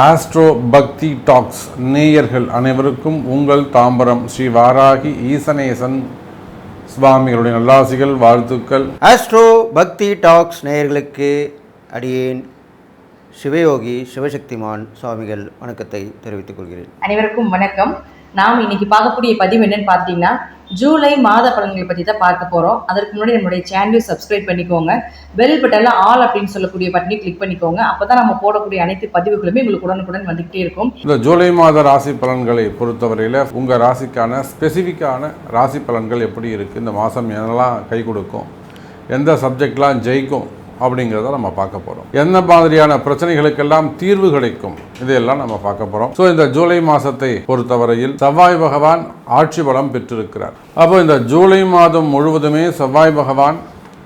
Astro பக்தி tax நேயர்கள் அனைவருக்கும் உங்கள் தாம்பரம் ஸ்ரீ வாராகி ஈசனேசன் சுவாமிகளுடைய நல்லாசிகள் வாழ்த்துக்கள். ஆஸ்ட்ரோ பக்தி டாக்ஸ் நேயர்களுக்கு அடியேன் சிவயோகி சிவசக்திமான் சுவாமிகள் வணக்கத்தை தெரிவித்துக் கொள்கிறேன். அனைவருக்கும் வணக்கம். நாம் இன்னைக்கு பார்க்கக்கூடிய பதிவு என்னன்னு பார்த்தீங்கன்னா ஜூலை மாத பலன்களை பற்றி தான் பார்க்க போகிறோம் அதற்கு முன்னாடி நம்மளுடைய சேனலையும் சப்ஸ்கிரைப் பண்ணிக்கோங்க. பெல் பட்டனில் ஆல் அப்படின்னு சொல்லக்கூடிய பட்டனை கிளிக் பண்ணிக்கோங்க. அப்போ தான் நம்ம போடக்கூடிய அனைத்து பதிவுகளுமே உங்களுக்கு உடனுக்குடன் வந்துகிட்டே இருக்கும். இந்த ஜூலை மாத ராசி பலன்களை பொறுத்தவரையில் உங்கள் ராசிக்கான ஸ்பெசிஃபிக்கான ராசி பலன்கள் எப்படி இருக்குது இந்த மாதம் என்னெல்லாம் கை கொடுக்கும்? எந்த சப்ஜெக்ட்லாம் ஜெயிக்கும்? அப்படிங்கிறத நம்ம பார்க்க போகிறோம் எந்த மாதிரியான பிரச்சனைகளுக்கெல்லாம் தீர்வு கிடைக்கும்? இதையெல்லாம் நம்ம பார்க்க போகிறோம் ஸோ இந்த ஜூலை மாதத்தை பொறுத்தவரையில் செவ்வாய் பகவான் ஆட்சி பலம் பெற்றிருக்கிறார். அப்போ இந்த ஜூலை மாதம் முழுவதுமே செவ்வாய் பகவான்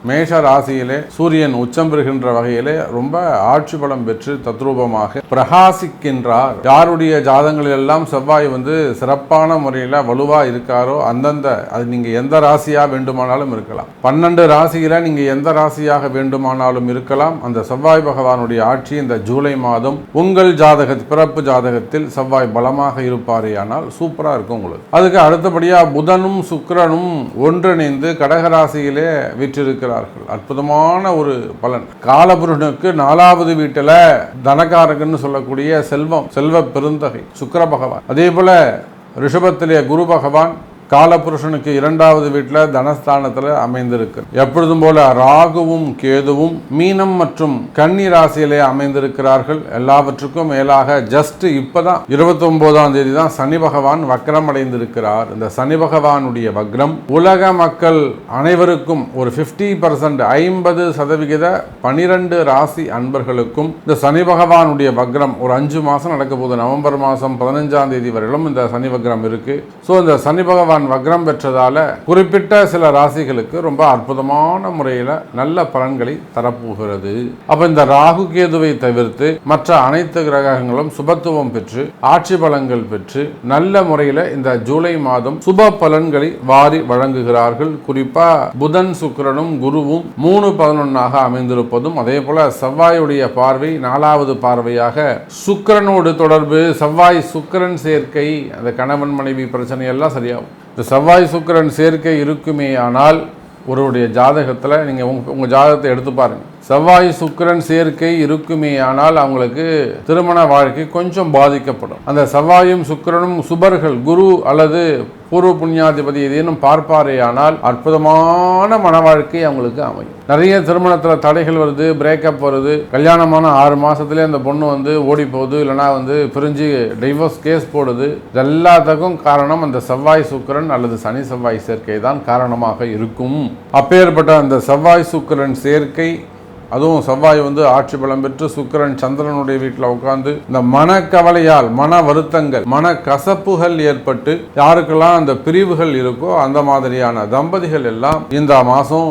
மேஷ ராசியிலே சூரியன் உச்சம் பெறுகின்ற வகையிலே ரொம்ப ஆட்சி பலம் பெற்று தத்ரூபமாக பிரகாசிக்கின்றார். யாருடைய ஜாதங்களில் எல்லாம் செவ்வாய் வந்து சிறப்பான முறையில் வலுவா இருக்காரோ அந்தந்த அது நீங்க எந்த ராசியா வேண்டுமானாலும் இருக்கலாம். பன்னெண்டு ராசியில நீங்க எந்த ராசியாக வேண்டுமானாலும் இருக்கலாம். அந்த செவ்வாய் பகவானுடைய ஆட்சி இந்த ஜூலை மாதம் உங்கள் ஜாதக பிறப்பு ஜாதகத்தில் செவ்வாய் பலமாக இருப்பாரேயானால் சூப்பரா இருக்கும் உங்களுக்கு. அதுக்கு அடுத்தபடியா புதனும் சுக்கரனும் ஒன்றிணைந்து கடகராசியிலே வீற்றிருக்கிறார்கள் அற்புதமான ஒரு பலன். காலபுருஷனுக்கு நாலாவது வீட்டில் தனகாரகன்னு சொல்லக்கூடிய செல்வம் செல்வ பெருந்தகை சுக்கர பகவான். அதே போல ரிஷபத்திலே குரு பகவான் காலபுருஷனுக்கு இரண்டாவது வீட்டில் தனஸ்தானத்தில் அமைந்திருக்கு. எப்பொழுதும் போல ராகுவும் கேதுவும் மீனம் மற்றும் கன்னி ராசியிலே அமைந்திருக்கிறார்கள். எல்லாவற்றுக்கும் மேலாக ஜஸ்ட் இப்பதான் இருபத்தி ஒன்பதாம் தேதி தான் சனி பகவான் வக்ரம் அடைந்திருக்கிறார் இந்த சனி பகவானுடைய வக்ரம் உலக மக்கள் அனைவருக்கும் ஒரு பிப்டி பர்சன்ட் ஐம்பது சதவிகித பனிரெண்டு ராசி அன்பர்களுக்கும் இந்த சனி பகவானுடைய வக்ரம் ஒரு அஞ்சு மாசம் நடக்க போகுது. நவம்பர் மாசம் பதினஞ்சாம் தேதி வரையிலும் இந்த சனி வக்ரம் இருக்கு. ஸோ இந்த சனி பகவான் வக்ரம் பெற்றதால குறிப்பிட்ட சில ராசிகளுக்கு ரொம்ப அற்புதமான முறையில் நல்ல பலன்களை தரப்போகிறது. அப்ப இந்த ராகு கேதுவை தவிர்த்து மற்ற அனைத்து கிரகங்களும் சுபத்துவம் பெற்று ஆட்சி பலன்கள் பெற்று நல்ல முறையில் இந்த ஜூலை மாதம் சுப பலன்களை வாரி வழங்குகிறார்கள். குறிப்பா புதன் சுக்கிரனும் குருவும் மூணு பதினொன்னாக அமைந்திருப்பதும் அதே போல செவ்வாயுடைய பார்வை நாலாவது பார்வையாக சுக்கிரனோடு தொடர்பு. செவ்வாய் சுக்கிரன் சேர்க்கை அந்த கணவன் மனைவி பிரச்சனை எல்லாம் சரியாகும். இந்த செவ்வாய் சுக்கரன் சேர்க்கை இருக்குமே ஆனால் ஒருவருடைய ஜாதகத்தில் நீங்கள் உங்கள் உங்கள் ஜாதகத்தை எடுத்து பாருங்கள் செவ்வாய் சுக்கரன் சேர்க்கை இருக்குமே ஆனால் அவங்களுக்கு திருமண வாழ்க்கை கொஞ்சம் பாதிக்கப்படும். அந்த செவ்வாயும் சுக்கிரனும் சுபர்கள் குரு அல்லது பூர்வ புண்ணியாதிபதி ஏதேனும் பார்ப்பாரே ஆனால் அற்புதமான மன வாழ்க்கை அவங்களுக்கு அமையும். நிறைய திருமணத்தில் தடைகள் வருது பிரேக்கப் வருது. கல்யாணமான ஆறு மாதத்துலேயே அந்த பொண்ணு வந்து ஓடி போகுது இல்லைனா வந்து பிரிஞ்சு டைவோர்ஸ் கேஸ் போடுது. எல்லாத்துக்கும் காரணம் அந்த செவ்வாய் சுக்கிரன் அல்லது சனி செவ்வாய் சேர்க்கை தான் காரணமாக இருக்கும். அப்பேற்பட்ட அந்த செவ்வாய் சுக்கிரன் சேர்க்கை அதுவும் செவ்வாய் வந்து ஆட்சி பலம் பெற்று சுக்கிரன் சந்திரனுடைய வீட்டில் உட்கார்ந்து இந்த மனக்கவலையால் மன வருத்தங்கள் மன கசப்புகள் ஏற்பட்டு யாருக்கெல்லாம் அந்த பிரிவுகள் இருக்கோ அந்த மாதிரியான தம்பதிகள் எல்லாம் இந்த மாதம்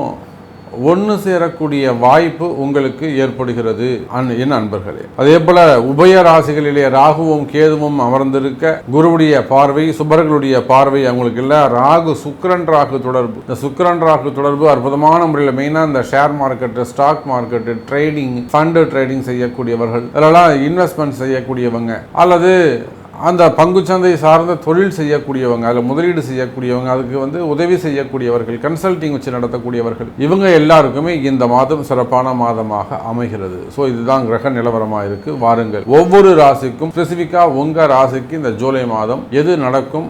ஒன்று சேரக்கூடிய வாய்ப்பு உங்களுக்கு ஏற்படுகிறது. என் அன்பர்களே அதே போல உபய ராசிகளிலே ராகுவும் கேதுவும் அமர்ந்திருக்க குருவுடைய பார்வை சுபர்களுடைய பார்வை அவங்களுக்கு இல்லை. ராகு சுக்கரன் ராகு தொடர்பு. இந்த சுக்கரன் ராகு தொடர்பு அற்புதமான முறையில் மெயினாக இந்த share market stock market trading fund trading செய்யக்கூடியவர்கள். இதெல்லாம் இன்வெஸ்ட்மெண்ட் செய்யக்கூடியவங்க. அல்லது அந்த பங்குச்சந்தை சார்ந்த தொழில் செய்யக்கூடியவங்க அதில் முதலீடு செய்யக்கூடியவங்க அதுக்கு வந்து உதவி செய்யக்கூடியவர்கள் கன்சல்டிங் வச்சு நடத்தக்கூடியவர்கள் இவங்க எல்லாருக்குமே இந்த மாதம் சிறப்பான மாதமாக அமைகிறது. ஸோ இதுதான் கிரக நிலவரமாக இருக்குது வாருங்கள். ஒவ்வொரு ராசிக்கும் ஸ்பெசிஃபிக்காக உங்கள் ராசிக்கு இந்த ஜூலை மாதம் எது நடக்கும்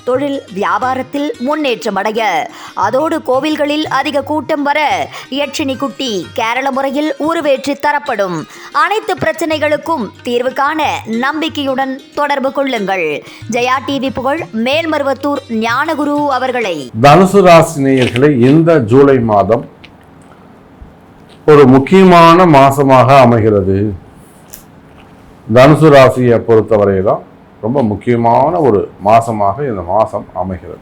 தொழில் வியாபாரத்தில் முன்னேற்றம் அடைய. அதோடு கோவில்களில் அதிக கூட்டம் வர யட்சினி குட்டி கேரள முறையில் உருவேற்றி தரப்படும். அனைத்து பிரச்சனைகளுக்கும் தீர்வு காண நம்பிக்கையுடன் தொடர்பு கொள்ளுங்கள். ஜெயா டிவி புகழ் மேல்மருவத்தூர் ஞானகுரு அவர்களை. தனுசு ராசி நேயர்களை இந்த ஜூலை மாதம் ஒரு முக்கியமான மாசமாக அமைகிறது. தனுசு ராசியை பொறுத்தவரை தான் ரொம்ப முக்கியமான ஒரு மாசமாக இந்த மாசம் அமைகிறது.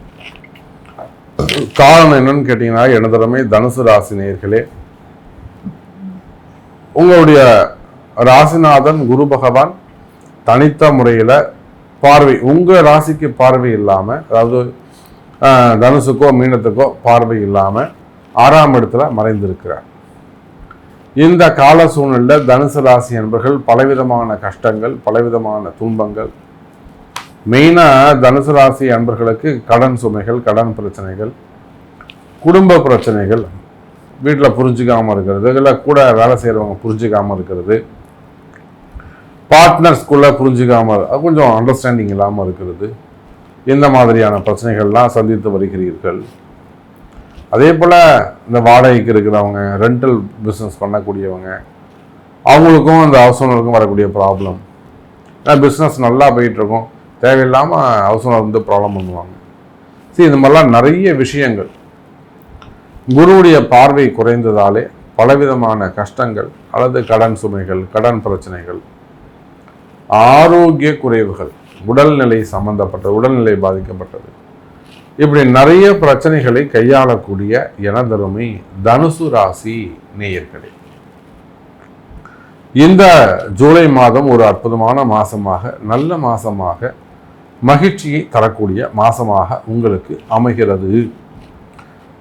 காரணம் என்னன்னு கேட்டீங்கன்னா எனதரமே தனுசு ராசி நேர்களே உங்களுடைய ராசிநாதன் குரு பகவான் தனித்த முறையில் பார்வை உங்கள் ராசிக்கு பார்வை இல்லாமல் அதாவது ஆஹ், தனுசுக்கோ மீனத்துக்கோ பார்வை இல்லாமல் ஆறாம் இடத்துல மறைந்திருக்கிறார். இந்த கால சூழ்நிலையில் தனுசு ராசி என்பர்கள் பலவிதமான கஷ்டங்கள் பலவிதமான துன்பங்கள் மெயினாக தனுசு ராசி அன்பர்களுக்கு கடன் சுமைகள் கடன் பிரச்சனைகள் குடும்ப பிரச்சனைகள் வீட்டில் புரிஞ்சுக்காமல் இருக்கிறது இல்லை கூட வேலை செய்கிறவங்க புரிஞ்சுக்காமல் இருக்கிறது பார்ட்னர்ஸ்குள்ளே புரிஞ்சுக்காமல் கொஞ்சம் அண்டர்ஸ்டாண்டிங் இல்லாமல் இருக்கிறது. இந்த மாதிரியான பிரச்சனைகள்லாம் சந்தித்து வருகிறீர்கள். அதே போல் இந்த வாடகைக்கு இருக்கிறவங்க ரெண்டல் பிஸ்னஸ் பண்ணக்கூடியவங்க அவங்களுக்கும் அந்த ஹவுஸ் ஓனருக்கும் வரக்கூடிய ப்ராப்ளம் பிஸ்னஸ் நல்லா போயிட்டுருக்கும் தேவையில்லாமல் அவசரம் வந்து ப்ராப்ளம் பண்ணுவாங்க. சரி இந்த மாதிரிலாம் நிறைய விஷயங்கள். குருவுடைய பார்வை குறைந்ததாலே பலவிதமான கஷ்டங்கள் அல்லது கடன் சுமைகள் கடன் பிரச்சனைகள் ஆரோக்கிய குறைவுகள் உடல்நிலை சம்பந்தப்பட்டது உடல்நிலை பாதிக்கப்பட்டது. இப்படி நிறைய பிரச்சனைகளை கையாளக்கூடிய எனதருமை தனுசு ராசி நேயர்களே. இந்த ஜூலை மாதம் ஒரு அற்புதமான மாசமாக நல்ல மாசமாக மகிழ்ச்சியை தரக்கூடிய மாசமாக உங்களுக்கு அமைகிறது.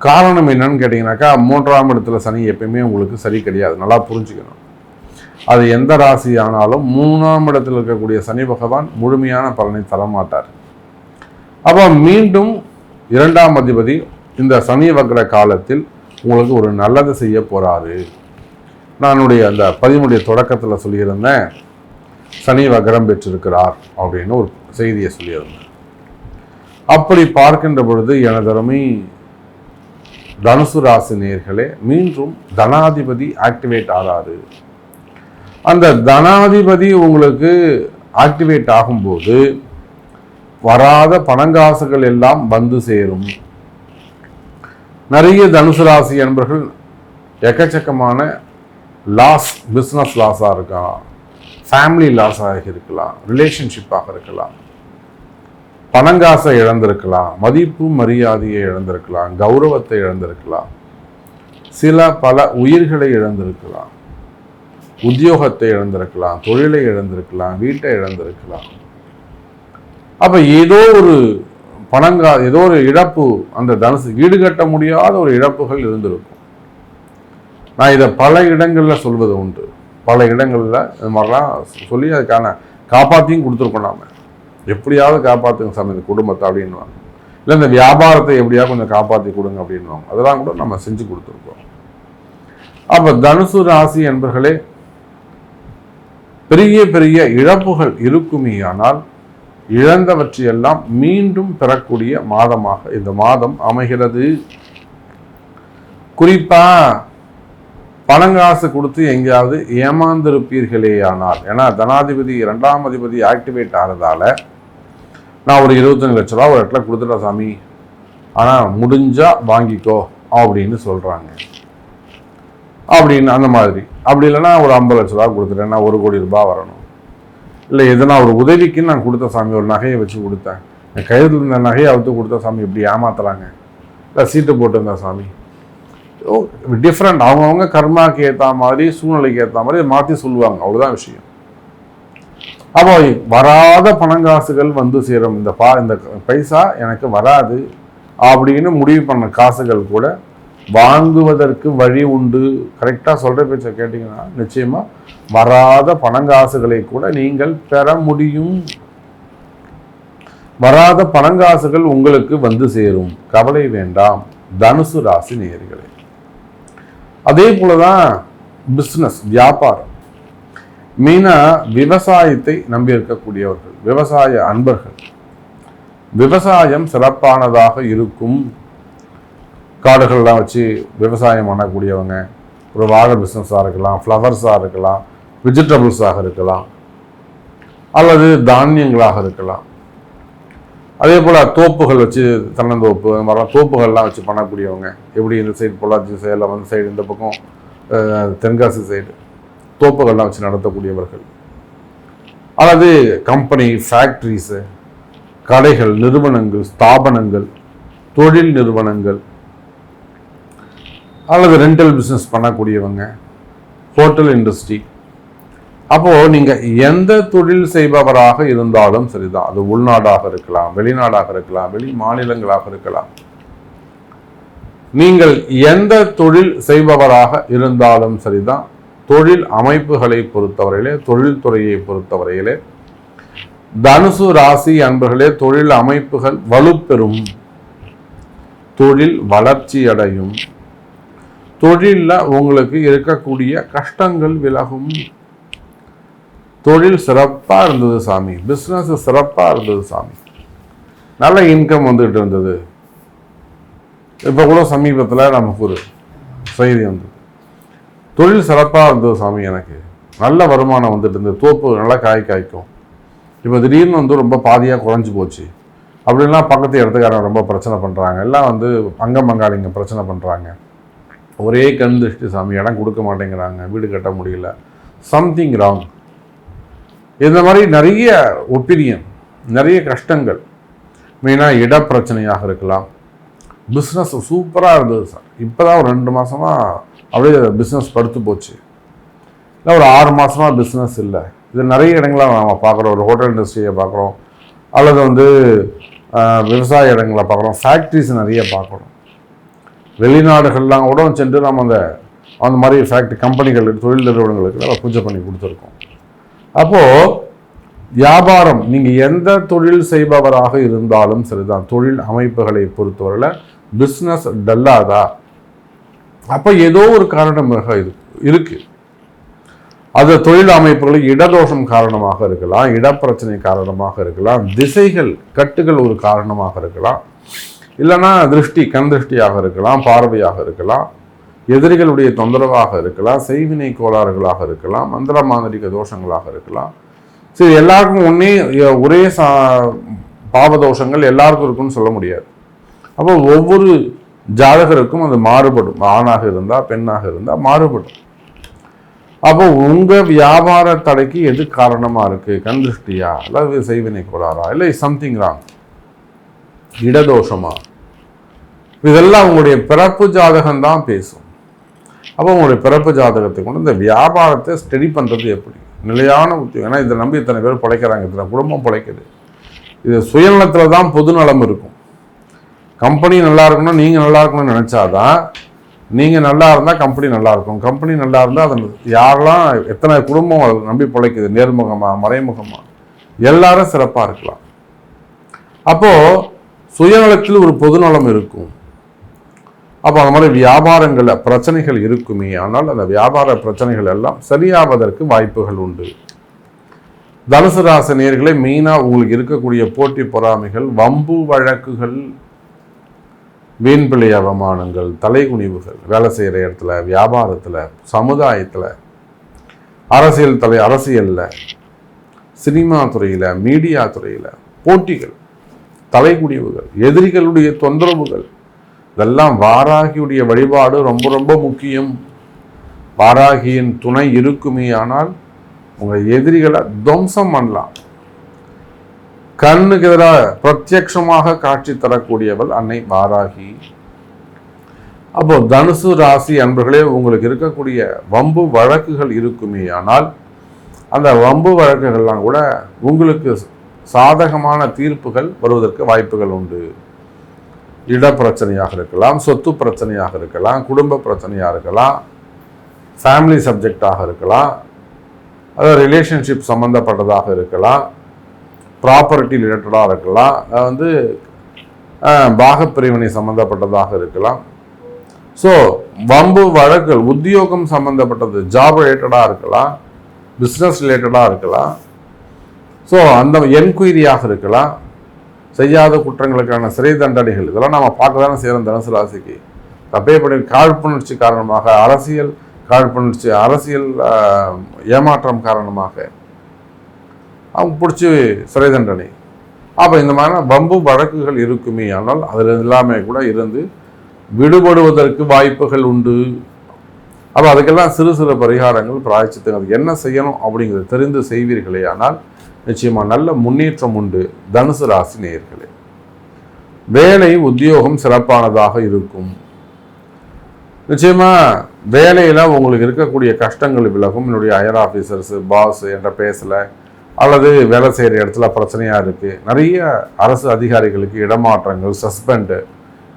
காரணம் என்னன்னு கேட்டிங்கனாக்கா மூன்றாம் இடத்துல சனி எப்பயுமே உங்களுக்கு சரி கிடையாது. நல்லா புரிஞ்சுக்கணும். அது எந்த ராசி ஆனாலும் மூணாம் இடத்தில் இருக்கக்கூடிய சனி பகவான் முழுமையான பலனை தரமாட்டார். அப்போ மீண்டும் இரண்டாம் அதிபதி இந்த சனி வக்ர காலத்தில் உங்களுக்கு ஒரு நல்லது செய்ய போகிறாரு நானுடைய அந்த பதினுடைய தொடக்கத்தில் சொல்லியிருந்தேன். சனி வகரம் பெற்றிருக்கிறார் அப்படின்னு ஒரு செய்தியை சொல்லியிருந்தேன் அப்படி பார்க்கின்ற பொழுது எனதருமை தனுசு ராசி நேர்களே மீண்டும் தனாதிபதி ஆக்டிவேட் ஆறாரு அந்த தனாதிபதி உங்களுக்கு ஆக்டிவேட் ஆகும்போது வராத பணங்காசுகள் எல்லாம் வந்து சேரும். நிறைய தனுசு ராசி என்பர்கள் எக்கச்சக்கமான லாஸ் பிஸ்னஸ் லாஸாக இருக்கான் ஃபேமிலி லாஸாக இருக்கலாம் ரிலேஷன்ஷிப்பாக இருக்கலாம். பணங்காசை இழந்திருக்கலாம் மதிப்பு மரியாதையை இழந்திருக்கலாம் கௌரவத்தை இழந்திருக்கலாம். சில பல உயிர்களை இழந்திருக்கலாம். உத்தியோகத்தை இழந்திருக்கலாம் தொழிலை இழந்திருக்கலாம் வீட்டை இழந்திருக்கலாம். அப்போ ஏதோ ஒரு பணங்கா ஏதோ ஒரு இழப்பு அந்த தனுசு ஈடுகட்ட முடியாத ஒரு இழப்புகள் இருந்திருக்கும். நான் இதை பல இடங்களில் சொல்வது உண்டு. பல இடங்களில் இது மாதிரிலாம் சொல்லி அதுக்கான காப்பாற்றியும் கொடுத்துருக்கோம் நாம். எப்படியாவது காப்பாற்றுங்க சாமி இந்த குடும்பத்தை அப்படின்வாங்க இல்லை இந்த வியாபாரத்தை எப்படியாவது கொஞ்சம் காப்பாற்றி கொடுங்க அப்படின்வாங்க அதெல்லாம் கூட நம்ம செஞ்சு கொடுத்துருக்கோம். அப்போ தனுசு ராசி என்பர்களே பெரிய பெரிய இழப்புகள் இருக்குமேயானால் இழந்தவற்றையெல்லாம் மீண்டும் பெறக்கூடிய மாதமாக இந்த மாதம் அமைகிறது. குறிப்பாக பணங்காசு கொடுத்து எங்கேயாவது ஏமாந்திருப்பீர்களேயானால். ஏன்னா தனாதிபதி இரண்டாம் அதிபதி ஆக்டிவேட் ஆகிறதால நான் ஒரு இருபத்தஞ்சு லட்ச ரூபா ஒரு இடத்துல கொடுத்துட்டேன் சாமி. ஆனால் முடிஞ்சால் வாங்கிக்கோ அப்படின்னு சொல்கிறாங்க அப்படின்னு அந்த மாதிரி. அப்படி இல்லைன்னா ஒரு ஐம்பது லட்ச ரூபா கொடுத்துட்டேன் நான் ஒரு கோடி ரூபாய் வரணும். இல்லை எதனா ஒரு உதவிக்குன்னு நான் கொடுத்த சாமி ஒரு நகையை வச்சு கொடுத்தேன். என் கையில் இருந்த நகையை அவுத்து கொடுத்த சாமி இப்படி ஏமாத்துறாங்க. இல்லை சீட்டு போட்டிருந்தேன் சாமி. டிஃப்ரெண்ட் அவங்கவுங்க கர்மாக்கு ஏற்ற மாதிரி சூழ்நிலைக்கு ஏற்ற மாதிரி மாற்றி சொல்லுவாங்க. அவ்வளோதான் விஷயம். அப்போ வராத பணங்காசுகள் வந்து சேரும். இந்த பா இந்த பைசா எனக்கு வராது அப்படின்னு முடிவு பண்ண காசுகள் கூட வாங்குவதற்கு வழி உண்டு. கரெக்டாக சொல்கிற பேச்சை கேட்டிங்கன்னா நிச்சயமாக வராத பணங்காசுகளை கூட நீங்கள் பெற முடியும். வராத பணங்காசுகள் உங்களுக்கு வந்து சேரும். கவலை வேண்டாம். தனுசு ராசி நேயர்களே. அதே போல தான் பிஸ்னஸ் வியாபாரம். மெயினாக விவசாயத்தை நம்பி இருக்கக்கூடியவர்கள் விவசாய அன்பர்கள். விவசாயம் சிறப்பானதாக இருக்கும் காடுகள்லாம் வச்சு விவசாயம் பண்ணக்கூடியவங்க. ஒரு வாழை பிஸ்னஸாக இருக்கலாம் ஃப்ளவர்ஸாக இருக்கலாம் வெஜிடபிள்ஸாக இருக்கலாம் அல்லது தானியங்களாக இருக்கலாம். அதே போல் தோப்புகள் வச்சு தென்னந்தோப்பு அந்த மாதிரிலாம் தோப்புகள்லாம் வச்சு பண்ணக்கூடியவங்க. எப்படி இந்த சைடு பொள்ளாச்சி சைடில் வந்து சைடு இந்த பக்கம் தென்காசி சைடு தோப்புகள்லாம் வச்சு நடத்தக்கூடியவர்கள். அல்லது கம்பெனி ஃபேக்ட்ரிஸு கடைகள் நிறுவனங்கள் ஸ்தாபனங்கள் தொழில் நிறுவனங்கள் அல்லது ரெண்டல் பிஸ்னஸ் பண்ணக்கூடியவங்க ஹோட்டல் இண்டஸ்ட்ரி அப்போது நீங்கள் எந்த தொழில் செய்பவராக இருந்தாலும் சரிதான். அது உள்நாடாக இருக்கலாம் வெளிநாடாக இருக்கலாம் வெளி மாநிலங்களாக இருக்கலாம். நீங்கள் எந்த தொழில் செய்பவராக இருந்தாலும் சரிதான். தொழில் அமைப்புகளை பொறுத்தவரையிலே தொழில்துறையை பொறுத்தவரையிலே தனுசு ராசி அன்பர்களே தொழில் அமைப்புகள் வலுப்பெறும். தொழில் வளர்ச்சி அடையும். தொழிலில் உங்களுக்கு இருக்கக்கூடிய கஷ்டங்கள் விலகும். தொழில் சிறப்பாக இருந்தது சாமி. பிஸ்னஸ் சிறப்பாக இருந்தது சாமி. நல்ல இன்கம் வந்துகிட்டு இருந்தது. இப்போ கூட சமீபத்தில் நமக்கு ஒரு செய்தி வந்தது. தொழில் சிறப்பாக இருந்தது சாமி எனக்கு. நல்ல வருமானம் வந்துட்டு இருந்தது. தோப்பு நல்லா காய் காய்க்கும். இப்போ திடீர்னு வந்து ரொம்ப பாதியாக குறைஞ்சி போச்சு. அப்படின்லாம் பக்கத்து இடத்துக்காரங்க ரொம்ப பிரச்சனை பண்ணுறாங்க எல்லாம் வந்து அங்கம் பங்காளிங்க பிரச்சனை பண்ணுறாங்க ஒரே கண் திருஷ்டி சாமி. இடம் கொடுக்க மாட்டேங்கிறாங்க. வீடு கட்ட முடியல. சம்திங் ராங் இந்த மாதிரி நிறைய ஒப்பீனியன் நிறைய கஷ்டங்கள். மெயினாக இட பிரச்சனையாக இருக்கலாம். பிஸ்னஸ் சூப்பராக இருந்தது சார். இப்போ தான் ஒரு ரெண்டு மாதமாக அப்படியே பிஸ்னஸ் படுத்து போச்சு. இல்லை ஒரு ஆறு மாதமாக பிஸ்னஸ் இல்லை. இது நிறைய இடங்கள நம்ம பார்க்குறோம். ஒரு ஹோட்டல் இண்டஸ்ட்ரியை பார்க்குறோம். அல்லது வந்து விவசாய இடங்களை பார்க்குறோம். ஃபேக்ட்ரிஸ் நிறைய பார்க்குறோம். வெளிநாடுகள்லாம் கூட சென்று நம்ம அந்த அந்த மாதிரி ஃபேக்ட்ரி கம்பெனிகள் தொழில் நிறுவனங்களுக்கு நம்ம பூஜை பண்ணி கொடுத்துருக்கோம். அப்போது வியாபாரம் நீங்கள் எந்த தொழில் செய்பவராக இருந்தாலும் சரிதான். தொழில் அமைப்புகளை பொறுத்தவரையில் பிஸ்னஸ் டல்லாதா? அப்போ ஏதோ ஒரு காரணமாக இருக்கு. அது தொழில் அமைப்புகளில் இடதோஷம் காரணமாக இருக்கலாம் இடப்பிரச்சனை காரணமாக இருக்கலாம் திசைகள் கட்டுகள் ஒரு காரணமாக இருக்கலாம். இல்லைன்னா திருஷ்டி கண் திருஷ்டியாக இருக்கலாம் பார்வையாக இருக்கலாம். எதிரிகளுடைய தொந்தரவாக இருக்கலாம் செய்வினை கோளாறுகளாக இருக்கலாம் மந்திர மாந்திரிக தோஷங்களாக இருக்கலாம். சரி எல்லாருக்கும் ஒன்றே ஒரே சா பாவதோஷங்கள் எல்லாருக்கும் இருக்குன்னு சொல்ல முடியாது. அப்போ ஒவ்வொரு ஜாதகருக்கும் அது மாறுபடும். ஆணாக இருந்தால் பெண்ணாக இருந்தால் மாறுபடும். அப்போ உங்கள் வியாபார தடைக்கு எது காரணமாக இருக்குது கண் திருஷ்டியா? அல்லது செய்வினை கோளாறா? இல்லை சம்திங் ராங் இடதோஷமா? இதெல்லாம் உங்களுடைய பிறப்பு ஜாதகம் தான் பேசும். அப்போ உங்களுடைய பிறப்பு ஜாதகத்தை கொண்டு இந்த வியாபாரத்தை ஸ்டடி பண்ணுறது எப்படி? நிலையான உத்தியோகம். ஏன்னா இதை நம்பி இத்தனை பேர் பிழைக்கிறாங்க. இத்தனை குடும்பம் பிழைக்குது. இது சுயநலத்தில் தான் பொதுநலம் இருக்கும். கம்பெனி நல்லா இருக்கணும் நீங்கள் நல்லா இருக்கணும்னு நினச்சாதான் நீங்கள் நல்லா இருந்தால் கம்பெனி நல்லா இருக்கும். கம்பெனி நல்லா இருந்தால் அது யாரெல்லாம் எத்தனை குடும்பம் அதை நம்பி பிழைக்குது? நேர்முகமா மறைமுகமா? எல்லாரும் சிறப்பாக இருக்கலாம். அப்போது சுயநலத்தில் ஒரு பொதுநலம் இருக்கும். அப்போ அந்த மாதிரி வியாபாரங்களில் பிரச்சனைகள் இருக்குமே ஆனால் அந்த வியாபார பிரச்சனைகள் எல்லாம் சரியாவதற்கு வாய்ப்புகள் உண்டு. தனுசு ராசி நேர்களை மெயினாக உங்களுக்கு இருக்கக்கூடிய போட்டி பொறாமைகள் வம்பு வழக்குகள் வீண்பிழை அவமானங்கள் தலைகுனிவுகள் வேலை செய்கிற இடத்துல வியாபாரத்தில் சமுதாயத்தில் அரசியல் தலை அரசியலில் சினிமா துறையில் மீடியா துறையில் போட்டிகள் தலைகுனிவுகள் எதிரிகளுடைய தொந்தரவுகள் இதெல்லாம் வாராகியுடைய வழிபாடு ரொம்ப ரொம்ப முக்கியம். வாராகியின் துணை இருக்குமே ஆனால் உங்கள் எதிரிகளை துவம்சம் பண்ணலாம். கண்ணுக்கு எதிராக பிரத்யட்சமாக காட்சி தரக்கூடியவள் அன்னை வாராகி. அப்போ தனுசு ராசி அன்பர்களே உங்களுக்கு இருக்கக்கூடிய வம்பு வழக்குகள் இருக்குமே ஆனால் அந்த வம்பு வழக்குகள்லாம் கூட உங்களுக்கு சாதகமான தீர்ப்புகள் வருவதற்கு வாய்ப்புகள் உண்டு. இட பிரச்சனையாக இருக்கலாம் சொத்து பிரச்சனையாக இருக்கலாம் குடும்ப பிரச்சனையாக இருக்கலாம் ஃபேமிலி சப்ஜெக்டாக இருக்கலாம் அதாவது ரிலேஷன்ஷிப் சம்மந்தப்பட்டதாக இருக்கலாம் ப்ராப்பர்ட்டி ரிலேட்டடாக இருக்கலாம் அது வந்து பாகப்பிரிவினை சம்மந்தப்பட்டதாக இருக்கலாம். ஸோ வம்பு வழக்குகள் உத்தியோகம் சம்மந்தப்பட்டது ஜாப் ரிலேட்டடாக இருக்கலாம் பிஸ்னஸ் ரிலேட்டடாக இருக்கலாம். ஸோ அந்த என்கொயரியாக இருக்கலாம். செய்யாத குற்றங்களுக்கான சிறை தண்டனைகள் இதெல்லாம் நம்ம பார்க்க தானே செய்கிறோம் தனுசு ராசிக்கு. தப்பே பண்ணி காழ்ப்புணர்ச்சி காரணமாக அரசியல் காழ்ப்புணர்ச்சி அரசியல் ஏமாற்றம் காரணமாக அவங்க பிடிச்சி சிறை தண்டனை. அப்போ இந்த மாதிரி பம்பு வழக்குகள் இருக்குமே ஆனால் அதில் எல்லாமே கூட இருந்து விடுபடுவதற்கு வாய்ப்புகள் உண்டு. அப்போ அதுக்கெல்லாம் சிறு சிறு பரிகாரங்கள் பிராய்ச்சித்தங்கள் அது என்ன செய்யணும் அப்படிங்கிறத தெரிந்து செய்வீர்களே ஆனால் நிச்சயமாக நல்ல முன்னேற்றம் உண்டு. தனுசு ராசி நேயர்களே. வேலை உத்தியோகம் சிறப்பானதாக இருக்கும். நிச்சயமாக வேலையில் உங்களுக்கு இருக்கக்கூடிய கஷ்டங்கள் விலகும். என்னுடைய ஹையர் ஆஃபீஸர்ஸு பாஸ் என்ற பேசலை. அல்லது வேலை செய்கிற இடத்துல பிரச்சனையாக இருக்குது நிறைய அரசு அதிகாரிகளுக்கு இடமாற்றங்கள் சஸ்பெண்டு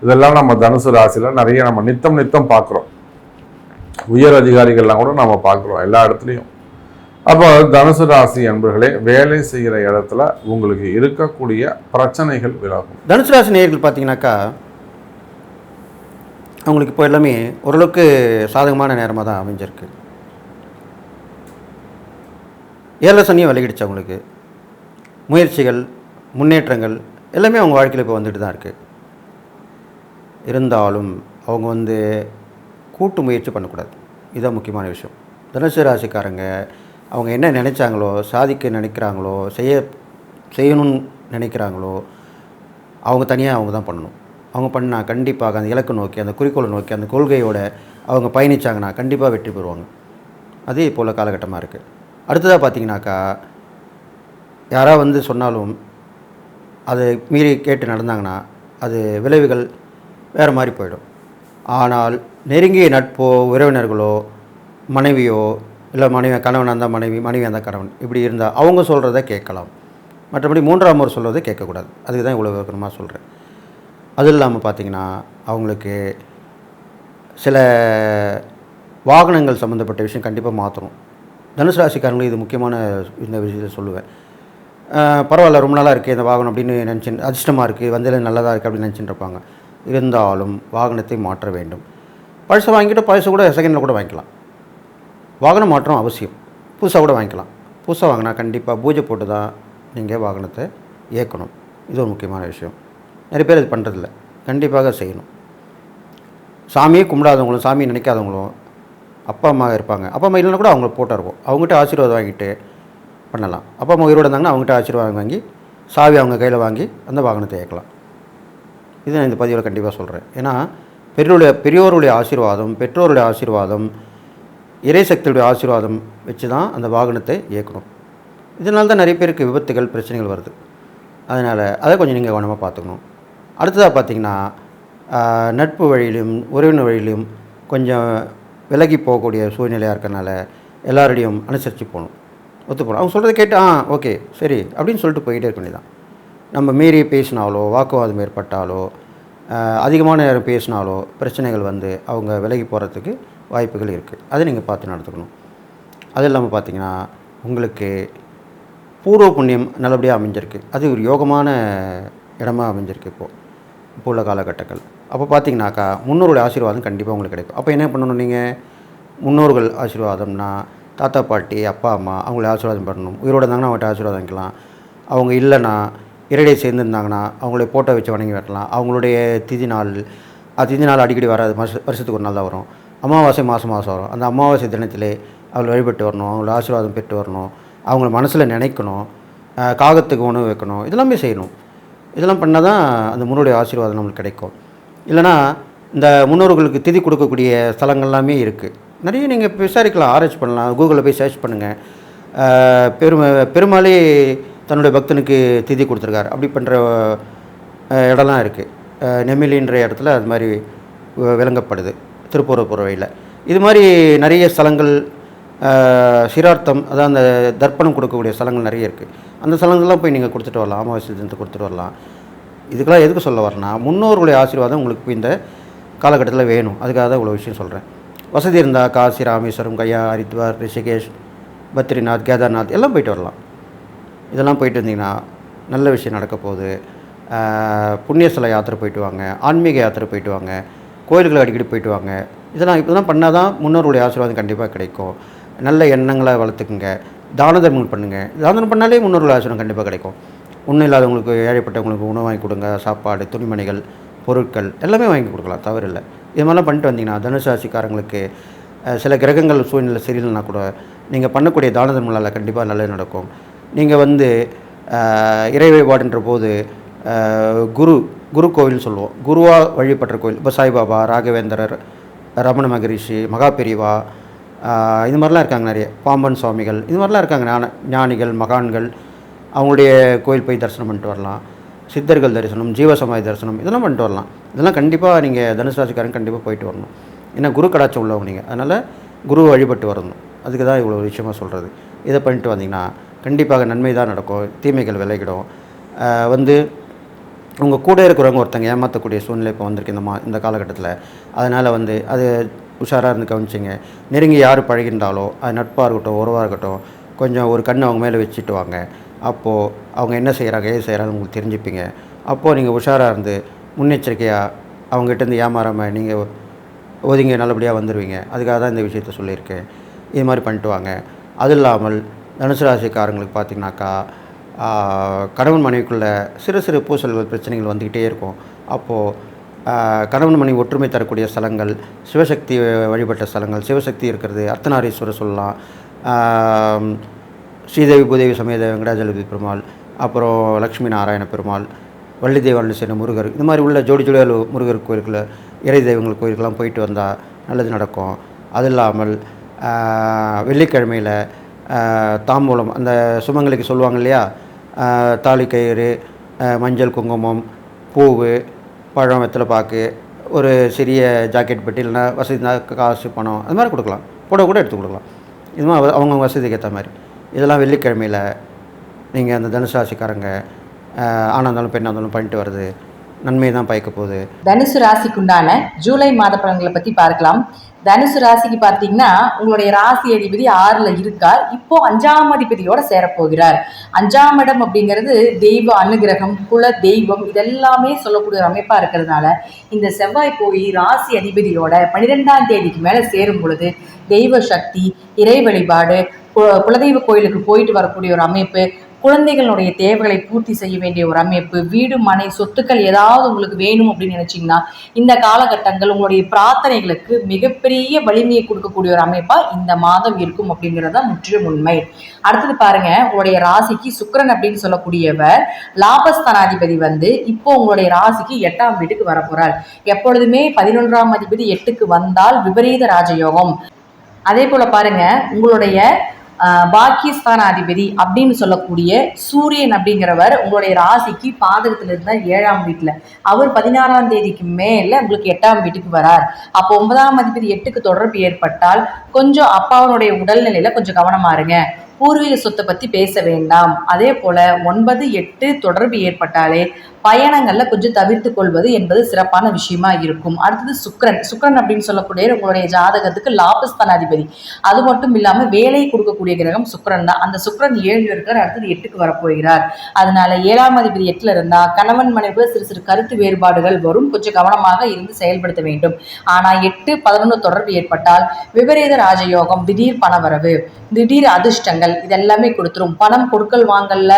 இதெல்லாம் நம்ம தனுசு ராசியில் நிறைய நம்ம நித்தம் நித்தம் பார்க்குறோம். உயர் அதிகாரிகள்லாம் கூட நம்ம பார்க்குறோம். எல்லா இடத்துலையும். அப்போ தனுசு ராசி அன்பர்களே வேலை செய்கிற இடத்துல உங்களுக்கு இருக்கக்கூடிய பிரச்சனைகள் விலகும். தனுசு ராசி நேர்கள் பார்த்தீங்கன்னாக்கா அவங்களுக்கு இப்போ எல்லாமே ஓரளவுக்கு சாதகமான நேரமாக தான் அமைஞ்சிருக்கு. ஏழை சனியும் விலகிடுச்சு அவங்களுக்கு. முயற்சிகள் முன்னேற்றங்கள் எல்லாமே அவங்க வாழ்க்கையில் இப்போ வந்துட்டு தான் இருக்குது இருந்தாலும் அவங்க வந்து கூட்டு முயற்சி பண்ணக்கூடாது. இதுதான் முக்கியமான விஷயம். தனுசு ராசிக்காரங்க அவங்க என்ன நினைச்சாங்களோ சாதிக்க நினைக்கிறாங்களோ செய்ய செய்யணும்னு நினைக்கிறாங்களோ அவங்க தனியாக அவங்க தான் பண்ணணும். அவங்க பண்ணால் கண்டிப்பாக அந்த இலக்கு நோக்கி அந்த குறிக்கோளை நோக்கி அந்த கொள்கையோட அவங்க பயணிச்சாங்கன்னா கண்டிப்பாக வெற்றி பெறுவாங்க. அதே இப்போ உள்ள காலகட்டமாக இருக்குது அடுத்ததாக பார்த்தீங்கன்னாக்கா யாராவது வந்து சொன்னாலும் அதை மீறி கேட்டு நடந்தாங்கன்னா அது விளைவுகள் வேறு மாதிரி போயிடும். ஆனால் நெருங்கிய நட்போ உறவினர்களோ மனைவியோ இல்லை மனைவி கணவனாக இருந்தால் மனைவி மனைவி அந்த கணவன். இப்படி இருந்தால் அவங்க சொல்கிறத கேட்கலாம். மற்றபடி மூன்றாம் ஒரு சொல்கிறத கேட்கக்கூடாது. அதுக்கு தான் இவ்வளோ விவரமாக சொல்கிறேன். அது இல்லாமல் பார்த்தீங்கன்னா அவங்களுக்கு சில வாகனங்கள் சம்மந்தப்பட்ட விஷயம் கண்டிப்பாக மாற்றணும். தனுசு ராசிக்காரங்களுக்கு இது முக்கியமான இந்த விஷயத்தை சொல்லுவேன். பரவாயில்ல ரொம்ப நாளாக இருக்குது இந்த வாகனம் அப்படின்னு நினச்சி அதிர்ஷ்டமாக இருக்குது வந்ததில் நல்லதாக இருக்குது அப்படின்னு நினச்சிட்டு இருப்பாங்க இருந்தாலும் வாகனத்தை மாற்ற வேண்டும். பழசை வாங்கிட்டு பழசு கூட செகண்டில் கூட வாங்கிக்கலாம். வாகனம் மாற்றம் அவசியம். புதுசாக கூட வாங்கிக்கலாம். புதுசாக வாங்கினா கண்டிப்பாக பூஜை போட்டு தான் நீங்கள் வாகனத்தை இயக்கணும். இது ஒரு முக்கியமான விஷயம். நிறைய பேர் இது பண்ணுறதில்ல கண்டிப்பாக செய்யணும். சாமியே கும்பிடாதவங்களும் சாமியை நினைக்காதவங்களும் அப்பா அம்மா இருப்பாங்க. அப்பா அம்மா இல்லைன்னா கூட அவங்கள போட்டோ இருக்கும். அவங்ககிட்ட ஆசீர்வாதம் வாங்கிட்டு பண்ணலாம். அப்பா அம்மா உயிரோடு இருந்தாங்கன்னா அவங்ககிட்ட ஆசீர்வாதம் வாங்கி சாவி அவங்க கையில் வாங்கி அந்த வாகனத்தை இயக்கலாம். இது நான் இந்த பதிவில் கண்டிப்பாக சொல்கிறேன் ஏன்னா பெரியோருடைய பெரியோருடைய ஆசீர்வாதம் பெற்றோருடைய ஆசீர்வாதம் இறைசக்தியுடைய ஆசீர்வாதம் வச்சு தான் அந்த வாகனத்தை இயக்கணும். இதனால தான் நிறைய பேருக்கு விபத்துகள் பிரச்சனைகள் வருது. அதனால் அதை கொஞ்சம் நீங்கள் கவனமாக பார்த்துக்கணும். அடுத்ததாக பார்த்தீங்கன்னா நட்பு வழியிலும் உறவினர் வழியிலும் கொஞ்சம் விலகி போகக்கூடிய சூழ்நிலையாக இருக்கறனால எல்லாரோடையும் அனுசரித்து போகணும். ஒத்து போகணும். அவங்க சொல்கிறத கேட்டு ஆ ஓகே சரி அப்படின்னு சொல்லிட்டு போயிட்டே இருக்க வேண்டியதான் நம்ம மீறி பேசினாலோ வாக்குவாதம் ஏற்பட்டாலோ அதிகமான நேரம் பேசினாலோ பிரச்சனைகள் வந்து அவங்க விலகி போகிறதுக்கு வாய்ப்புகள் இருக்குது அதை நீங்கள் பார்த்து நடத்துக்கணும் அது இல்லாமல் பார்த்தீங்கன்னா உங்களுக்கு பூர்வ புண்ணியம் நல்லபடியாக அமைஞ்சிருக்கு. அது ஒரு யோகமான இடமா அமைஞ்சிருக்கு இப்போது இப்போ உள்ள காலகட்டங்கள். அப்போ பார்த்தீங்கன்னாக்கா முன்னோருடைய ஆசீர்வாதம் கண்டிப்பாக உங்களுக்கு கிடைக்கும். அப்போ என்ன பண்ணணும் நீங்கள் முன்னோர்கள் ஆசீர்வாதம்னா தாத்தா பாட்டி அப்பா அம்மா அவங்கள ஆசீர்வாதம் பண்ணணும். உயிரோடு இருந்தாங்கன்னா அவங்கள்ட்ட ஆசீர்வாதம் அவங்க இல்லைன்னா இரடை சேர்ந்துருந்தாங்கன்னா அவங்கள போட்டோ வச்சு வணங்கி வைக்கலாம் அவங்களுடைய திதி நாள் அது திதி நாள் அடிக்கடி வராது. வருஷ வருஷத்துக்கு ஒரு நாள் தான் வரும். அமாவாசை மாதம் மாதம் வரும். அந்த அமாவாசை தினத்திலே அவளை வழிபட்டு வரணும் அவங்கள ஆசீர்வாதம் பெற்று வரணும் அவங்கள மனசில் நினைக்கணும் காகத்துக்கு உணவு வைக்கணும் இதெல்லாமே செய்யணும். இதெல்லாம் பண்ணால் தான் அந்த முன்னோடைய ஆசீர்வாதம் நம்மளுக்கு கிடைக்கும். இல்லைனா இந்த முன்னோர்களுக்கு திதி கொடுக்கக்கூடிய ஸ்தலங்கள் எல்லாமே இருக்குது நிறைய நீங்கள் விசாரிக்கலாம் ஆராய்ச்சி பண்ணலாம் கூகுளில் போய் சர்ச் பண்ணுங்கள் பெருமை பெருமாளே தன்னுடைய பக்தனுக்கு திதி கொடுத்துருக்காரு. அப்படி பண்ணுற இடம்லாம் இருக்குது நெமிலின்ற இடத்துல அது மாதிரி விளங்கப்படுது. திருப்பூர் புறவையில் இது மாதிரி நிறைய ஸ்தலங்கள் சிரார்த்தம் அதாவது அந்த தர்ப்பணம் கொடுக்கக்கூடிய ஸ்தலங்கள் நிறைய இருக்குது அந்த ஸ்தலங்கள்லாம் போய் நீங்கள் கொடுத்துட்டு வரலாம் அமாவாசை தினத்தை கொடுத்துட்டு வரலாம். இதுக்கெல்லாம் எதுக்கு சொல்ல வரேன்னா முன்னோர்களுடைய ஆசீர்வாதம் உங்களுக்கு இந்த காலகட்டத்தில் வேணும். அதுக்காக தான் இவ்வளோ விஷயம் சொல்கிறேன் வசதி இருந்தால் காசி ராமேஸ்வரம் கையா ஹரித்வார் ரிஷிகேஷ் பத்ரிநாத் கேதார்நாத் எல்லாம் போயிட்டு வரலாம். இதெல்லாம் போயிட்டு இருந்தீங்கன்னா நல்ல விஷயம் நடக்க போகுது. புண்ணியஸ்தல யாத்திரை போயிட்டு வாங்க ஆன்மீக யாத்திரை போயிட்டு வாங்க. கோயில்களை அடிக்கடி போயிட்டு வாங்க. இதெல்லாம் இப்படிலாம் பண்ணால் தான் முன்னோருடைய ஆசீர்வாதம் கண்டிப்பாக கிடைக்கும். நல்ல எண்ணங்களை வளர்த்துக்குங்க. தான தர்மங்கள் பண்ணுங்கள் தான தர்மம் பண்ணாலே முன்னோருடைய ஆசீர்வாதம் கண்டிப்பாக கிடைக்கும். ஒன்றும் இல்லாதவங்களுக்கு ஏழைப்பட்டவங்களுக்கு உணவு வாங்கி கொடுங்க. சாப்பாடு துணிமணிகள் பொருட்கள் எல்லாமே வாங்கி கொடுக்கலாம். தவறில்லை. இது மாதிரிலாம் பண்ணிட்டு வந்தீங்கன்னா தனுசாசிக்காரங்களுக்கு சில கிரகங்கள் சூழ்நிலை சரியில்லைனா கூட நீங்கள் பண்ணக்கூடிய தான தர்மங்களால் கண்டிப்பாக நல்லது நடக்கும். நீங்கள் வந்து இறை வழிபாடுன்ற போது குரு குரு கோவில்னு சொல்லுவோம். குருவாக வழிபட்ட கோவில். இப்போ சாய்பாபா ராகவேந்திரர் ரமண மகரிஷி மகாபெரிவா இது மாதிரிலாம் இருக்காங்க நிறைய. பாம்பன் சுவாமிகள் இது மாதிரிலாம் இருக்காங்க. ஞான ஞானிகள் மகான்கள் அவங்களுடைய கோயில் போய் தரிசனம் பண்ணிட்டு வரலாம். சித்தர்கள் தரிசனம் ஜீவசமாதி தரிசனம் இதெல்லாம் பண்ணிட்டு வரலாம். இதெல்லாம் கண்டிப்பாக நீங்கள் தனுசு கண்டிப்பாக போயிட்டு வரணும். ஏன்னா குரு கடாச்சம் உள்ளவங்க நீங்கள் அதனால் குரு வழிபட்டு வரணும். அதுக்கு தான் இவ்வளோ விஷயமாக சொல்கிறது இதை பண்ணிட்டு வந்தீங்கன்னா கண்டிப்பாக நன்மை தான் நடக்கும். தீமைகள் விளைகிடும் வந்து உங்கள் கூட இருக்கிறவங்க ஒருத்தங்க ஏமாற்றக்கூடிய சூழ்நிலை இப்போ வந்திருக்கு இந்த மா இந்த காலகட்டத்தில். அதனால் வந்து அது உஷாராக இருந்து கவனிச்சிங்க. நெருங்கி யார் பழகின்றாலோ அது நட்பாக இருக்கட்டும் உறவாக இருக்கட்டும் கொஞ்சம் ஒரு கண் அவங்க மேலே வச்சுட்டு வாங்க. அப்போது அவங்க என்ன செய்கிறாங்க ஏது செய்கிறாங்க உங்களுக்கு தெரிஞ்சுப்பீங்க. அப்போது நீங்கள் உஷாராக இருந்து முன்னெச்சரிக்கையாக அவங்ககிட்டருந்து ஏமாறாமல் நீங்கள் ஒதுங்கி நல்லபடியாக வந்துடுவீங்க அதுக்காக தான் இந்த விஷயத்த சொல்லியிருக்கேன். இது மாதிரி பண்ணிட்டு வாங்க. அது இல்லாமல் தனுசு ராசிக்காரங்களுக்கு பார்த்தீங்கன்னாக்கா கணவன் மனைவிக்குள்ள சிறு சிறு பூசல்கள் பிரச்சனைகள் வந்துக்கிட்டே இருக்கும். அப்போது கணவன் மனைவி ஒற்றுமை தரக்கூடிய ஸ்தலங்கள் சிவசக்தி வழிபட்ட ஸ்தலங்கள் சிவசக்தி இருக்கிறது அர்த்தநாரீஸ்வரர் சொல்லலாம் ஸ்ரீதேவி பூதேவி சமேத வெங்கடாஜலபதி பெருமாள் அப்புறம் லக்ஷ்மி நாராயண பெருமாள் வள்ளி தெய்வாண்டு சேர்ந்த முருகர் இந்த மாதிரி உள்ள ஜோடி ஜோடியால் முருகர் கோயிலுக்குள்ள இறை தெய்வங்கள் கோயிலுக்கெல்லாம் போயிட்டு வந்தால் நல்லது நடக்கும். அது இல்லாமல் வெள்ளிக்கிழமையில் தாம்பூலம் அந்த சுமங்கலிக்கு சொல்லுவாங்க இல்லையா? தாலி கயிறு மஞ்சள் குங்குமம் பூவு பழம் வெத்தலை பாக்கு ஒரு சிறிய ஜாக்கெட் பெட்டி இல்லைன்னா வசதி காசு பணம் அது மாதிரி கொடுக்கலாம். புடவை கூட எடுத்து கொடுக்கலாம். இது மாதிரி அவங்கவுங்க வசதிக்கு ஏற்ற மாதிரி. இதெல்லாம் வெள்ளிக்கிழமையில் நீங்கள் அந்த தனுசு ராசிக்காரங்க பெண்ணாந்தாலும் ஆணாக இருந்தாலும் பெண்ணாக இருந்தாலும் பண்ணிட்டு வர்றது நன்மை தான் பயக்க போகுது. தனுசு ராசிக்குண்டான ஜூலை மாத பலன்களை பற்றி பார்க்கலாம். தனுசு ராசிக்கு பார்த்தீங்கன்னா உங்களுடைய ராசி அதிபதி ஆறுல இருக்கார். இப்போ அஞ்சாம் அதிபதியோட சேரப்போகிறார். அஞ்சாம் இடம் அப்படிங்கிறது தெய்வ அனுகிரகம் குல தெய்வம் இதெல்லாமே சொல்லக்கூடிய ஒரு அமைப்பா இருக்கிறதுனால இந்த செவ்வாய் போய் ராசி அதிபதியோட பன்னிரெண்டாம் தேதிக்கு மேல சேரும் பொழுது தெய்வ சக்தி இறை வழிபாடு கு- குலதெய்வ கோயிலுக்கு போயிட்டு வரக்கூடிய ஒரு அமைப்பு குழந்தைகளுடைய தேவைகளை பூர்த்தி செய்ய வேண்டிய ஒரு அமைப்பு வீடு மனை சொத்துக்கள் ஏதாவது உங்களுக்கு வேணும் அப்படின்னு நினைச்சீங்கன்னா இந்த காலகட்டங்கள் உங்களுடைய பிரார்த்தனைகளுக்கு மிகப்பெரிய வலிமையை கொடுக்கக்கூடிய ஒரு அமைப்பா இந்த மாதம் இருக்கும் அப்படிங்கிறது தான் முற்றிலும் உண்மை. அடுத்தது பாருங்க உங்களுடைய ராசிக்கு சுக்கரன் அப்படின்னு சொல்லக்கூடியவர் லாபஸ்தானாதிபதி வந்து இப்போ உங்களுடைய ராசிக்கு எட்டாம் வீட்டுக்கு வரப்போறார் எப்பொழுதுமே பதினொன்றாம் அதிபதி எட்டுக்கு வந்தால் விபரீத ராஜயோகம். அதே போல பாருங்க உங்களுடைய பாகிஸ்தான் பாக்கியஸ்தானாதிபதி அப்படின்னு சொல்லக்கூடிய சூரியன் அப்படிங்கிறவர் உங்களுடைய ராசிக்கு பாதகத்துல இருந்தால் ஏழாம் வீட்டுல. அவர் பதினாறாம் தேதிக்கு மேல உங்களுக்கு எட்டாம் வீட்டுக்கு வரார். அப்போ ஒன்பதாம் அதிபதி எட்டுக்கு தொடர்பு ஏற்பட்டால் கொஞ்சம் அப்பாவனுடைய உடல்நிலையில கொஞ்சம் கவனமா இருங்க. பூர்வீக சொத்தை பத்தி பேச வேண்டாம். அதே போல ஒன்பது எட்டு தொடர்பு ஏற்பட்டாலே பயணங்கள்ல கொஞ்சம் தவிர்த்து கொள்வது என்பது சிறப்பான விஷயமா இருக்கும். அடுத்தது சுக்ரன் சுக்ரன் அப்படின்னு சொல்லக்கூடிய உங்களுடைய ஜாதகத்துக்கு லாபஸ்தானாதிபதி. அது மட்டும் இல்லாம வேலை கொடுக்கக்கூடிய கிரகம் சுக்ரன் தான். அந்த சுக்ரன் ஏழு இருக்கிறார் அடுத்தது எட்டுக்கு வரப்போகிறார். அதனால ஏழாம் அதிபதி எட்டுல இருந்தா கணவன் மனைவி சிறு சிறு கருத்து வேறுபாடுகள் வரும். கொஞ்சம் கவனமாக இருந்து செயல்படுத்த வேண்டும். ஆனா எட்டு பதினொன்று தொடர்பு ஏற்பட்டால் விபரீத ராஜயோகம் திடீர் பணவரவு திடீர் அதிர்ஷ்டங்கள் இதெல்லாமே கொடுத்துரும். பணம் கொடுக்கல் வாங்கல்ல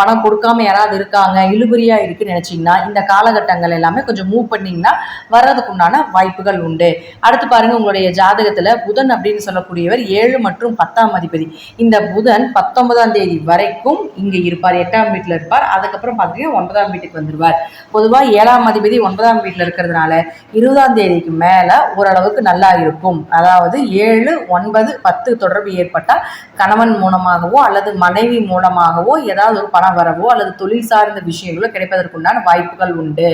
பணம் கொடுக்காம யாராவது இருக்காங்க இழுபறியா இருக்குன்னு நினைச்சீங்கன்னா இந்த காலகட்டங்கள் எல்லாமே கொஞ்சம் மூவ் பண்ணீங்கன்னா வர்றதுக்குண்டான வாய்ப்புகள் உண்டு. அடுத்து பாருங்க உங்களுடைய ஜாதகத்துல புதன் அப்படின்னு சொல்லக்கூடியவர் ஏழு மற்றும் பத்தாம் அதிபதி. இந்த புதன் பத்தொன்பதாம் தேதி வரைக்கும் இங்க இருப்பார் எட்டாம் வீட்டுல இருப்பார். அதுக்கப்புறம் பார்த்தீங்கன்னா ஒன்பதாம் வீட்டுக்கு வந்துருவார். பொதுவா ஏழாம் அதிபதி ஒன்பதாம் வீட்டுல இருக்கிறதுனால இருபதாம் தேதிக்கு மேல ஓரளவுக்கு நல்லா இருக்கும். அதாவது ஏழு ஒன்பது பத்து தொடர்பு ஏற்பட்டால் கணவன் மூலமாகவோ அல்லது மனைவி மூலமாகவோ ஏதாவது ஒரு பணம் வரவோ அல்லது தொழில் சார்ந்த விஷயங்களோ கிடைப்பதற்குண்டான வாய்ப்புகள் உண்டு.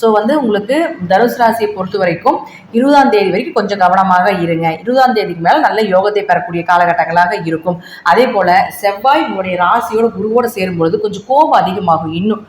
ஸோ வந்து உங்களுக்கு தனுசு ராசியை பொறுத்த வரைக்கும் இருபதாம் தேதி வரைக்கும் கொஞ்சம் கவனமாக இருங்க. இருபதாம் தேதிக்கு மேலே நல்ல யோகத்தை பெறக்கூடிய காலகட்டங்களாக இருக்கும். அதே போல செவ்வாய் உங்களுடைய ராசியோட சேரும் சேரும்பொழுது கொஞ்சம் கோபம் அதிகமாகும். இன்னும்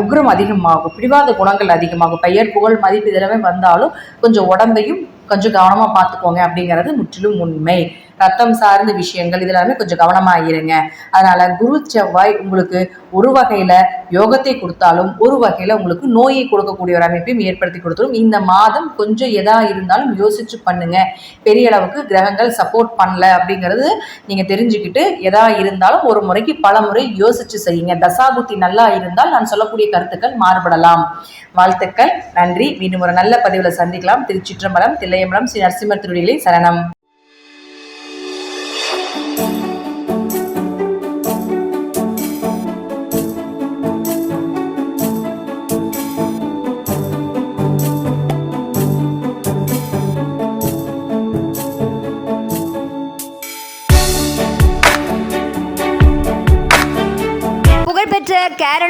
உக்ரம் அதிகமாகும். பிடிவாத குணங்கள் அதிகமாகும். பெயர் புகழ் மதிப்பு இதெல்லாமே வந்தாலும் கொஞ்சம் உடம்பையும் கொஞ்சம் கவனமாக பார்த்துக்கோங்க அப்படிங்கிறது முற்றிலும் உண்மை. ரத்தம் சார்ந்த விஷயங்கள் இதெல்லாமே கொஞ்சம் கவனமா இருங்க அதனால குரு செவ்வாய் உங்களுக்கு ஒரு வகையில யோகத்தை கொடுத்தாலும் ஒரு வகையில உங்களுக்கு நோயை கொடுக்கக்கூடிய ஒரு அமைப்பையும் ஏற்படுத்தி கொடுத்துரும். இந்த மாதம் கொஞ்சம் எதா இருந்தாலும் யோசிச்சு பண்ணுங்க. பெரிய அளவுக்கு கிரகங்கள் சப்போர்ட் பண்ணல அப்படிங்கிறது நீங்க தெரிஞ்சுக்கிட்டு எதா இருந்தாலும் ஒரு முறைக்கு பல முறை யோசிச்சு செய்யுங்க. தசாபுத்தி நல்லா இருந்தால் நான் சொல்லக்கூடிய கருத்துக்கள் மாறுபடலாம். வாழ்த்துக்கள். நன்றி. மீண்டும் ஒரு நல்ல பதிவுல சந்திக்கலாம். திருச்சிற்றம்பலம் தில்லையம்பலம் ஸ்ரீ நரசிம்மர் திருடிகளை சரணம்.